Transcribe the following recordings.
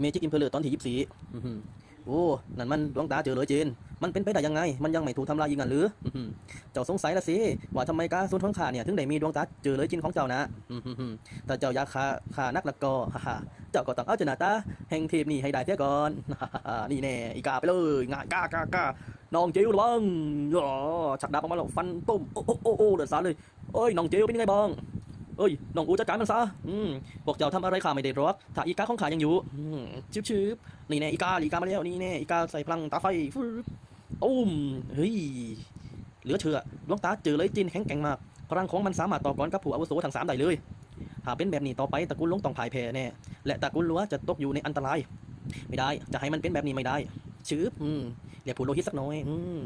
เมจิกอิมเพลเลอร์ตอนที่ยี่สี่โอ้ นั่นมันดวงตาเจอเลยเจน มันเป็นไปได้ยังไง มันยังไม่ถูกทำลายยิงกันหรือ เจ้าสงสัยละสิ ว่าทำไมกาสุนทนขาเนี่ย ถึงได้มีดวงตาเจอเลยจินของเจ้านะแต่เจ้าอยากขาขานักละก็ฮ่าเจ้าก็ต้องเอาชนะตาแห่งเทพนี่ให้ได้เสียก่อน นี่แน่ อีกาไปเลยง่ากากากาน้องเจียวระวังอ๋อฉักดาบออกมาแล้วฟันตุ้ม โอ้โอ้โอ้เดือดสาเลยเอ้ย น้องเจียวเป็นยังไงบ้าง เอ้ยน้องอูจัดการมันซะอืมพวกเจ้าทำอะไรข้าไม่ได้หรอกถ้าอีกาของข้ายังอยู่อืมชิบชิบนี่แน่อีกาอีกามาแล้วนี่แน่อีกาใส่พลังตาไฟฟึบตุ้มเฮ้ยเหลือเชื่อดวงตาเจอเลยจินแข็งแกร่งมากพลังของมันสามารถต่อกรกับผู้อาวุโสทั้งสามได้เลยหากเป็นแบบนี้ต่อไปตระกูลลงต้องพ่ายแพ้แน่และตระกูลลัวจะตกอยู่ในอันตราย ไม่ได้จะให้มันเป็นแบบนี้ไม่ได้ชืบอืมเรียกผู้โลหิตสักหน่อยอืม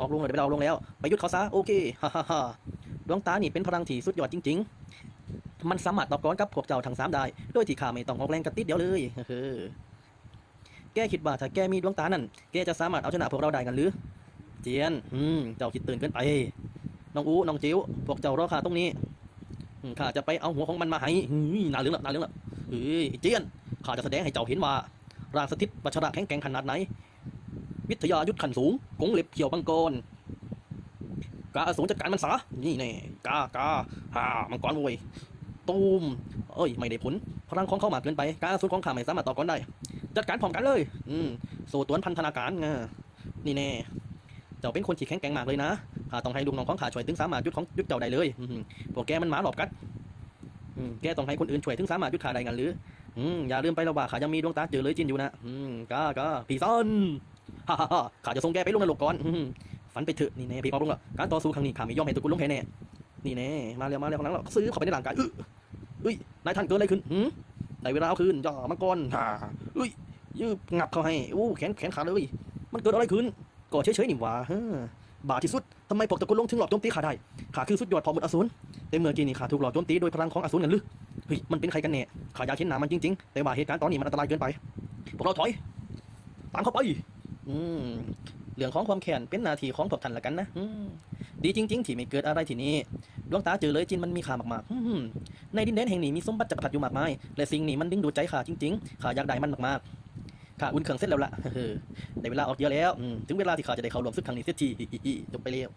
ออกลงเลยไปเอาลงแล้ว ไปยุดเขาซะโอเคฮ่าฮ่า ดวงตานี่เป็นพลังที่สุดยอดจริง ๆ มันสามารถต่อกรกับพวกเจ้าทั้งสามได้ โดยที่ข้าไม่ต้องออกแรงกระติดเดียวเลยเฮ้อแกคิดว่าถ้าแกมีดวงตานั่น แกจะสามารถเอาชนะพวกเราได้กันหรือ เจียน อืม เจ้าคิดตื่นเกินไป น้องอูน้องจิ๋ว พวกเจ้ารอข้าตรงนี้ข้าจะไปเอาหัวของมันมาให้น่าเรื่องละน่าเรื่องละเฮ้ยไอ้เจียน ข้าจะแสดงให้เจ้าเห็นว่าร่างสถิตปัชระแข็งแกร่งขนาดไหน วิทยายุทธขันสูงกงเล็บเขียวบังกร กาอสูรจัดการมันซะนี่แน่กากาฮ่ามังกรโวยตูมเอ้ย ไม่ได้ผล พลังของเข้ามาเกินไป กาอสูรของข้าไม่สามารถต่อกรได้ จัดการพร้อมกันเลย อืมสู่ตวนพันธนาการไงนี่แน่เจ้าเป็นคนที่แข็งแกร่งมากเลยนะข้าต้องให้ลูกน้องของข้าช่วยถึงสามารถยุดของยุดเจ้าได้เลยพวกแกมันหมาหลอกกัดแกต้องให้คนอื่นช่วยถึงสามารถยุดข้าได้กันหรืออืมอย่าลืมไปแล้วว่าข้ายังมีดวงตาเจอเลยจินอยู่นะอืมกากาพี่อนฮ่าฮ่าข้าจะส่งแกไปลงนรกก่อน ฝันไปเถอะนี่แน่พี่ออกลงละการต่อสู้ครั้งนี้ข้าไม่ยอมให้ตัวกุลลงแพ้แน่นี่แน่มาเร็วมาเร็วข้งหลังเราซื้อเข้าไปในร่างกายอื้ออุ้ยนายท่านเกิดอะไรขึ้นหืมได้เวลาเอาคืนย่อมังกรฮ่าอุ้ยยืบงับเขาให้อู้แขนแขนขาเลยมันเกิดอะไรขึ้นก็เฉยๆนี่หว่าเฮ้บาที่สุดทำไมพวกตะกูลลงถึงหลอกโจมตีข้าได้ข้าคือสุดยอดพอหมดอสูรแต่เมื่อกี้นี่ข้าถูกหลอกโจมตีโดยพลังของอสูรนั่นหรือเฮ้ยมันเป็นใครกันแน่ข้าอยากเห็นหน้ามันจริงๆ แต่ว่าเหตุการณ์ตอนนี้มันอันตรายเกินไปพวกเราถอยตามเข้าไป อืม เรื่องของความแค้นเป็นหนาทีของพวกท่านละกันนะอืมดีจริง ๆ ที่ไม่เกิดอะไรที่นี่ดวงตาเจอเลยจินมันมีค่ามากๆอืมในดินแดนแห่งนี้มีสมบัติจักรพรรดิอยู่มากมายและสิ่งนี้มันดึงดูดใจข้าจริงๆข้าอยากได้มันมากๆข้าอุ่นเครื่องเสร็จแล้วล่ะได้เวลาออกเยอะแล้วอืมถึงเวลาที่ข้าจะได้เข้าร่วมศึกครั้งนี้เสียทีจบไปแล้ว